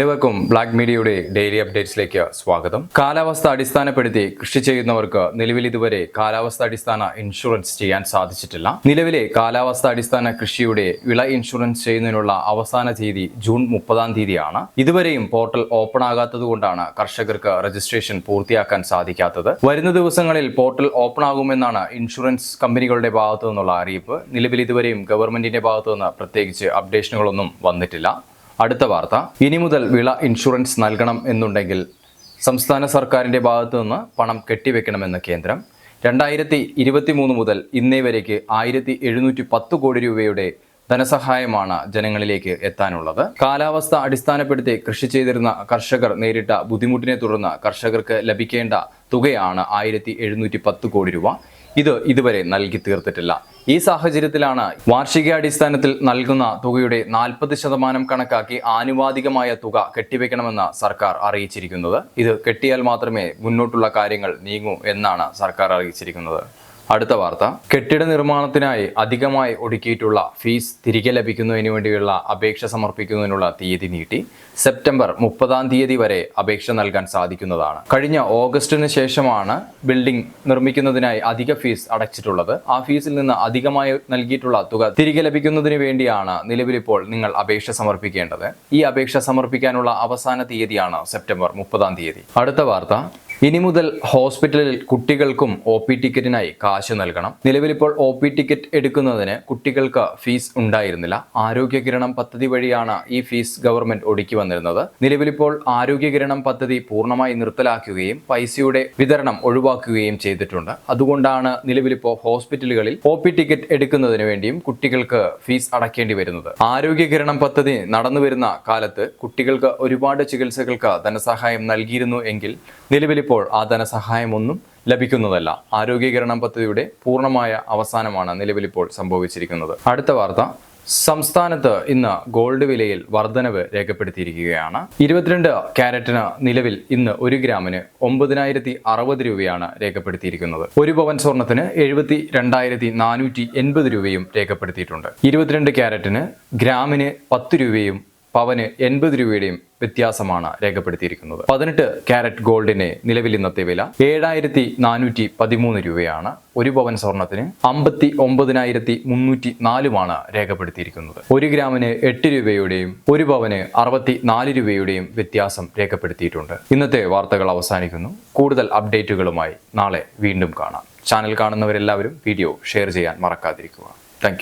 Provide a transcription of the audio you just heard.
ഏവർക്കും ബ്ലാക്ക് മീഡിയയുടെ ഡെയിലി അപ്ഡേറ്റ്സിലേക്ക് സ്വാഗതം. കാലാവസ്ഥ അടിസ്ഥാനപ്പെടുത്തി കൃഷി ചെയ്യുന്നവർക്ക് നിലവിൽ ഇതുവരെ കാലാവസ്ഥ അടിസ്ഥാന ഇൻഷുറൻസ് ചെയ്യാൻ സാധിച്ചിട്ടില്ല. നിലവിലെ കാലാവസ്ഥ അടിസ്ഥാന കൃഷിയുടെ വിള ഇൻഷുറൻസ് ചെയ്യുന്നതിനുള്ള അവസാന തീയതി ജൂൺ മുപ്പതാം തീയതിയാണ്. ഇതുവരെയും പോർട്ടൽ ഓപ്പൺ ആകാത്തതുകൊണ്ടാണ് കർഷകർക്ക് രജിസ്ട്രേഷൻ പൂർത്തിയാക്കാൻ സാധിക്കാത്തത്. വരുന്ന ദിവസങ്ങളിൽ പോർട്ടൽ ഓപ്പൺ ആകുമെന്നാണ് ഇൻഷുറൻസ് കമ്പനികളുടെ ഭാഗത്തു നിന്നുള്ള അറിയിപ്പ്. നിലവിൽ ഇതുവരെയും ഗവൺമെന്റിന്റെ ഭാഗത്തു നിന്ന് പ്രത്യേകിച്ച് അപ്ഡേഷനുകളൊന്നും വന്നിട്ടില്ല. അടുത്ത വാർത്ത. ഇനി മുതൽ വിള ഇൻഷുറൻസ് നൽകണം എന്നുണ്ടെങ്കിൽ സംസ്ഥാന സർക്കാരിന്റെ ഭാഗത്തു നിന്ന് പണം കെട്ടിവെക്കണമെന്ന് കേന്ദ്രം. രണ്ടായിരത്തി ഇരുപത്തി മൂന്ന് മുതൽ ഇന്നേ വരേക്ക് ആയിരത്തി എഴുന്നൂറ്റി പത്ത് കോടി രൂപയുടെ ധനസഹായമാണ് ജനങ്ങളിലേക്ക് എത്താനുള്ളത്. കാലാവസ്ഥ അടിസ്ഥാനപ്പെടുത്തി കൃഷി ചെയ്തിരുന്ന കർഷകർ നേരിട്ട ബുദ്ധിമുട്ടിനെ തുടർന്ന് കർഷകർക്ക് ലഭിക്കേണ്ട തുകയാണ് ആയിരത്തി എഴുന്നൂറ്റി പത്ത് കോടി രൂപ. ഇത് ഇതുവരെ നൽകി തീർത്തിട്ടില്ല. ഈ സാഹചര്യത്തിലാണ് വാർഷികാടിസ്ഥാനത്തിൽ നൽകുന്ന തുകയുടെ നാൽപ്പത് ശതമാനം കണക്കാക്കി ആനുപാതികമായ തുക കെട്ടിവെക്കണമെന്ന് സർക്കാർ അറിയിച്ചിരിക്കുന്നത്. ഇത് കെട്ടിയാൽ മാത്രമേ മുന്നോട്ടുള്ള കാര്യങ്ങൾ നീങ്ങൂ എന്നാണ് സർക്കാർ അറിയിച്ചിരിക്കുന്നത്. അടുത്ത വാർത്ത. കെട്ടിട നിർമ്മാണത്തിനായി അധികമായി ഒടുക്കിയിട്ടുള്ള ഫീസ് തിരികെ ലഭിക്കുന്നതിന് വേണ്ടിയുള്ള അപേക്ഷ സമർപ്പിക്കുന്നതിനുള്ള തീയതി നീട്ടി. സെപ്റ്റംബർ മുപ്പതാം തീയതി വരെ അപേക്ഷ നൽകാൻ സാധിക്കുന്നതാണ്. കഴിഞ്ഞ ഓഗസ്റ്റിന് ശേഷമാണ് ബിൽഡിംഗ് നിർമ്മിക്കുന്നതിനായി അധിക ഫീസ് അടച്ചിട്ടുള്ളത്. ആ ഫീസിൽ നിന്ന് അധികമായി നൽകിയിട്ടുള്ള തുക തിരികെ ലഭിക്കുന്നതിന് വേണ്ടിയാണ് നിലവിലിപ്പോൾ നിങ്ങൾ അപേക്ഷ സമർപ്പിക്കേണ്ടത്. ഈ അപേക്ഷ സമർപ്പിക്കാനുള്ള അവസാന തീയതിയാണ് സെപ്റ്റംബർ മുപ്പതാം തീയതി. അടുത്ത വാർത്ത. ഇനി മുതൽ ഹോസ്പിറ്റലിൽ കുട്ടികൾക്കും ഒ പി ടിക്കറ്റിനായി കാശ് നൽകണം. നിലവിലിപ്പോൾ ഒ പി ടിക്കറ്റ് എടുക്കുന്നതിന് കുട്ടികൾക്ക് ഫീസ് ഉണ്ടായിരുന്നില്ല. ആരോഗ്യകിരണം പദ്ധതി വഴിയാണ് ഈ ഫീസ് ഗവൺമെന്റ് ഒടുക്കി വന്നിരുന്നത്. നിലവിലിപ്പോൾ ആരോഗ്യകിരണം പദ്ധതി പൂർണമായി നിർത്തലാക്കുകയും പൈസയുടെ വിതരണം ഒഴിവാക്കുകയും ചെയ്തിട്ടുണ്ട്. അതുകൊണ്ടാണ് നിലവിലിപ്പോൾ ഹോസ്പിറ്റലുകളിൽ ഒ പി ടിക്കറ്റ് എടുക്കുന്നതിന് വേണ്ടിയും കുട്ടികൾക്ക് ഫീസ് അടക്കേണ്ടി വരുന്നത്. ആരോഗ്യകിരണം പദ്ധതി നടന്നുവരുന്ന കാലത്ത് കുട്ടികൾക്ക് ഒരുപാട് ചികിത്സകൾക്ക് ധനസഹായം നൽകിയിരുന്നു എങ്കിൽ നിലവിലിപ്പോൾ ആ ധനസഹായമൊന്നും ലഭിക്കുന്നതല്ല. ആരോഗ്യകരണം പദ്ധതിയുടെ പൂർണമായ അവസാനമാണ് നിലവിലിപ്പോൾ സംഭവിച്ചിരിക്കുന്നത്. അടുത്ത വാർത്ത. സംസ്ഥാനത്ത് ഇന്ന് ഗോൾഡ് വിലയിൽ വർധനവ് രേഖപ്പെടുത്തിയിരിക്കുകയാണ്. ഇരുപത്തിരണ്ട് ക്യാരറ്റിന് നിലവിൽ ഇന്ന് ഒരു ഗ്രാമിന് ഒമ്പതിനായിരത്തി അറുപത് രൂപയാണ് രേഖപ്പെടുത്തിയിരിക്കുന്നത്. ഒരു പവൻ സ്വർണത്തിന് എഴുപത്തി രണ്ടായിരത്തി നാനൂറ്റി എൺപത് രൂപയും രേഖപ്പെടുത്തിയിട്ടുണ്ട്. ഇരുപത്തിരണ്ട് ക്യാരറ്റിന് ഗ്രാമിന് പത്ത് രൂപയും പവന് എൺപത് രൂപയുടെയും വ്യത്യാസമാണ് രേഖപ്പെടുത്തിയിരിക്കുന്നത്. പതിനെട്ട് ക്യാരറ്റ് ഗോൾഡിന് നിലവിൽ ഇന്നത്തെ വില ഏഴായിരത്തി നാനൂറ്റി പതിമൂന്ന് രൂപയാണ്. ഒരു പവൻ സ്വർണത്തിന് അമ്പത്തി ഒമ്പതിനായിരത്തി മുന്നൂറ്റി നാലുമാണ് രേഖപ്പെടുത്തിയിരിക്കുന്നത്. ഒരു ഗ്രാമിന് എട്ട് രൂപയുടെയും ഒരു പവന് അറുപത്തി നാല് രൂപയുടെയും വ്യത്യാസം രേഖപ്പെടുത്തിയിട്ടുണ്ട്. ഇന്നത്തെ വാർത്തകൾ അവസാനിക്കുന്നു. കൂടുതൽ അപ്ഡേറ്റുകളുമായി നാളെ വീണ്ടും കാണാം. ചാനൽ കാണുന്നവരെല്ലാവരും വീഡിയോ ഷെയർ ചെയ്യാൻ മറക്കാതിരിക്കുക. താങ്ക്